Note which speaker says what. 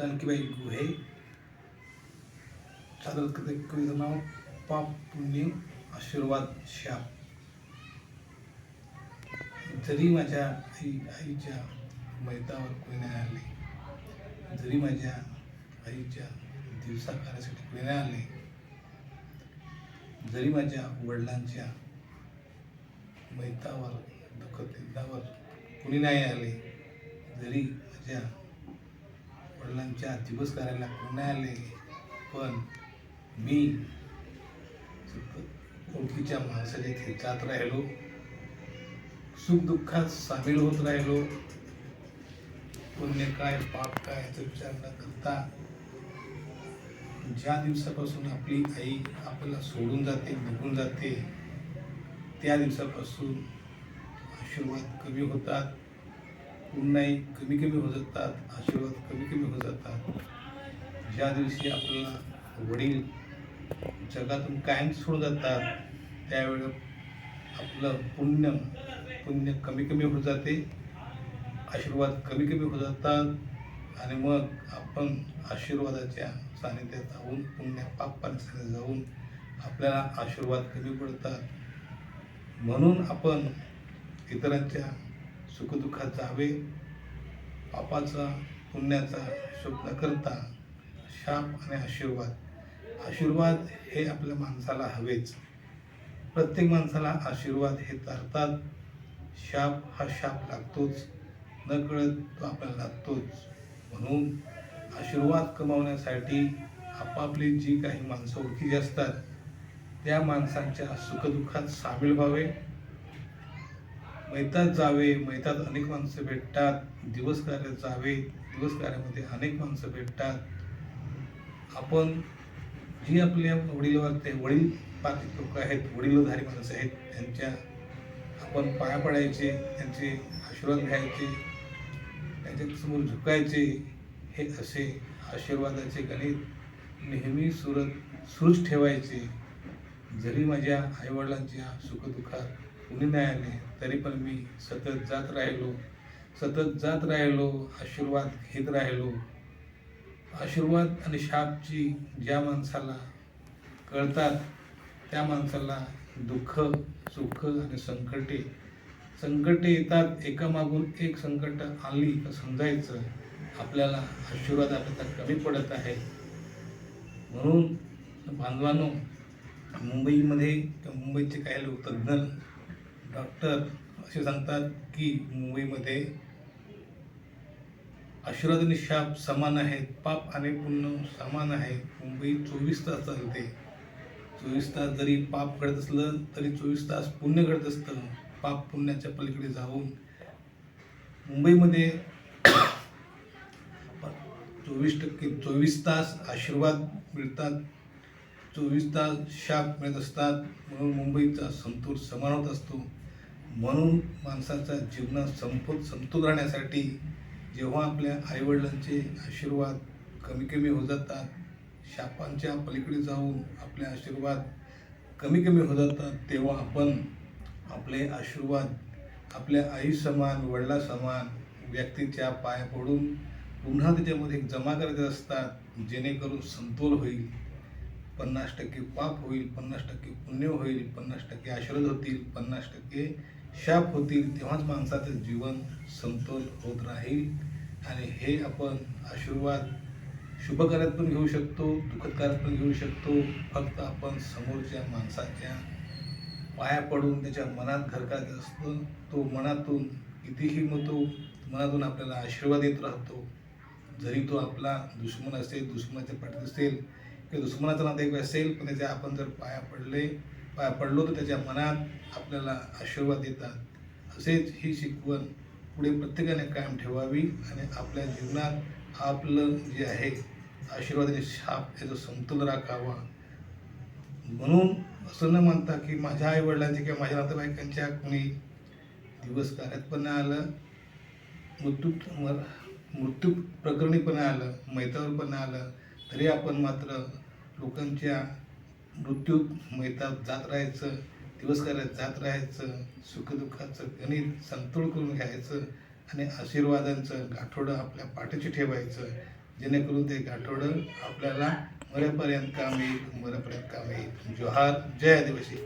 Speaker 1: जानकीबाई गुहे सादर करते कवितेचं नाव पाप पुण्य आशीर्वाद शाप जरी माझ्या आई आईच्या मैतावर कोणी नाही आले जरी माझ्या आईच्या दिवसा कार्यासाठी कोणी नाही आले जरी माझ्या वडिलांच्या मैतावर दुःखदावर कुणी नाही आले जरी माझ्या वडिलांच्या दिवस करायला कोणी आले पण मी ओळखीच्या माणसाच्या इथे जात राहिलो सुखदुःखात सामील होत राहिलो. पुण्य काय पाप काय याचा विचार न करता ज्या दिवसापासून आपली आई आपल्याला सोडून जाते निघून जाते त्या दिवसापासून आशीर्वाद कमी होतात. पुन्हाही कमी कमी होत जातात आशीर्वाद कमी कमी होत जातात. ज्या दिवशी आपल्याला वडील जगातून कायम सोडून जातात त्यावेळेला आपलं पुण्य पुण्य कमी कमी होत जाते आशीर्वाद कमी कमी होत जातात आणि मग आपण आशीर्वादाच्या सानिध्यात जाऊन पुण्य पाप पाण्यासाठी जाऊन आपल्याला आशीर्वाद कमी पडतात. म्हणून आपण इतरांच्या सुखदुःखाचा जावे पापाचा पुण्याचा शोध न करता शाप आणि आशीर्वाद. आशीर्वाद हे आपल्या माणसाला हवेच. प्रत्येक माणसाला आशीर्वाद हे तारतात. शाप हा शाप लागतोच. न कळत तो आपल्याला लागतोच. म्हणून आशीर्वाद कमावण्यासाठी आपापली जी काही माणसं ओळखीची असतात त्या माणसांच्या सुखदुःखात सामील व्हावे. मैतात जावे मैतात अनेक माणसं भेटतात दिवस कार्यात जावे दिवस कार्यामध्ये अनेक माणसं भेटतात. आपण जी आपल्या वडीलवर ते वडील पार्थिक लोक आहेत वडीलधारी माणसं आहेत त्यांच्या आपण पाया पडायचे त्यांचे आशीर्वाद घ्यायचे त्यांच्यासमोर झुकायचे हे असे आशीर्वादाचे गणित नेहमी सुरत सुरूच ठेवायचे. जरी माझ्या आईवडिलांच्या सुखदुःखात कुणी नाही आले तरी पण मी सतत जात राहिलो सतत जात राहिलो आशीर्वाद घेत राहिलो. आशीर्वाद आणि शापची ज्या माणसाला कळतात त्या माणसाला दुःख सुख आणि संकटे संकटे येतात एकामागून एक संकट आली तर समजायचं आपल्याला आशीर्वाद आपल्याला कमी पडत आहे. म्हणून बांधवानो मुंबईमध्ये किंवा मुंबईचे काही लोक तज्ज्ञ डॉक्टर असे सांगतात की मुंबईमध्ये आशीर्वाद आणि शाप समान आहेत पाप आणि पुण्य समान आहे मुंबई चोवीस तास चालते. चोवीस तास जरी पाप घडत असलं तरी चोवीस तास पुण्य घडत असतं. पाप पुण्याच्या पलीकडे जाऊन मुंबईमध्ये चोवीस टक्के चोवीस तास आशीर्वाद मिळतात. चोवीस तास शाप मिळत असतात. म्हणून मुंबईचा संतोष समान होत असतो. म्हणून माणसाचा जीवनात संपत समतोल राहण्यासाठी जेव्हा आपल्या आईवडिलांचे आशीर्वाद कमी कमी होत जातात शापांच्या पलीकडे जाऊन आपले आशीर्वाद कमी कमी होत जातात तेव्हा आपण आपले आशीर्वाद आपल्या आई समान वडला समान व्यक्तीच्या पाया पडून पुन्हा त्याच्यामध्ये जमा करायचे असतात जेणेकरून समतोल होईल. पन्नास टक्के पाप होईल पन्नास टक्के पुण्य होईल पन्नास टक्के आशीर्वाद होतील पन्नास टक्के शाप होतील तेव्हाच माणसाचं जीवन समतोल होत राहील. आणि हे आपण आशीर्वाद शुभकार्यात पण घेऊ शकतो दुःखद कार्यात पण घेऊ शकतो. फक्त आपण समोरच्या माणसाच्या पाया पडून त्याच्या मनात घरकायचं असतं. तो मनातून कितीही मग तो मनातून आपल्याला आशीर्वाद येत राहतो. जरी तो आपला दुश्मन असेल दुश्मनाच्या पाठीत असेल किंवा दुश्मनाचा नातेवाईक असेल पण त्याच्या आपण जर पाया पडले पडलो तर त्याच्या मनात आपल्याला आशीर्वाद देतात असेच ही शिकवण पुढे प्रत्येकाने कायम ठेवावी आणि आपल्या जीवनात आपलं जे आहे आशीर्वाद आणि शाप याचा समतोल राखावा. म्हणून असं न म्हणता की माझ्या आई वडिलांच्या किंवा माझ्या नातेवाईकांच्या कोणी दिवस कार्यात पण नाही आलं मृत्यू मृत्यू प्रकरणी पण आलं मैतावर पण आलं तरी आपण मात्र लोकांच्या मृत्यू मैतात जात राहायचं दिवस करायचं जात राहायचं सुखदुःखाचं गणित समतोल करून घ्यायचं आणि आशीर्वादांचं गाठोडं आपल्या पाठीशी ठेवायचं. जेणेकरून ते गाठोडं आपल्याला मरेपर्यंत काम येईल मरेपर्यंत काम येईल. जोहार जय आदिवासी.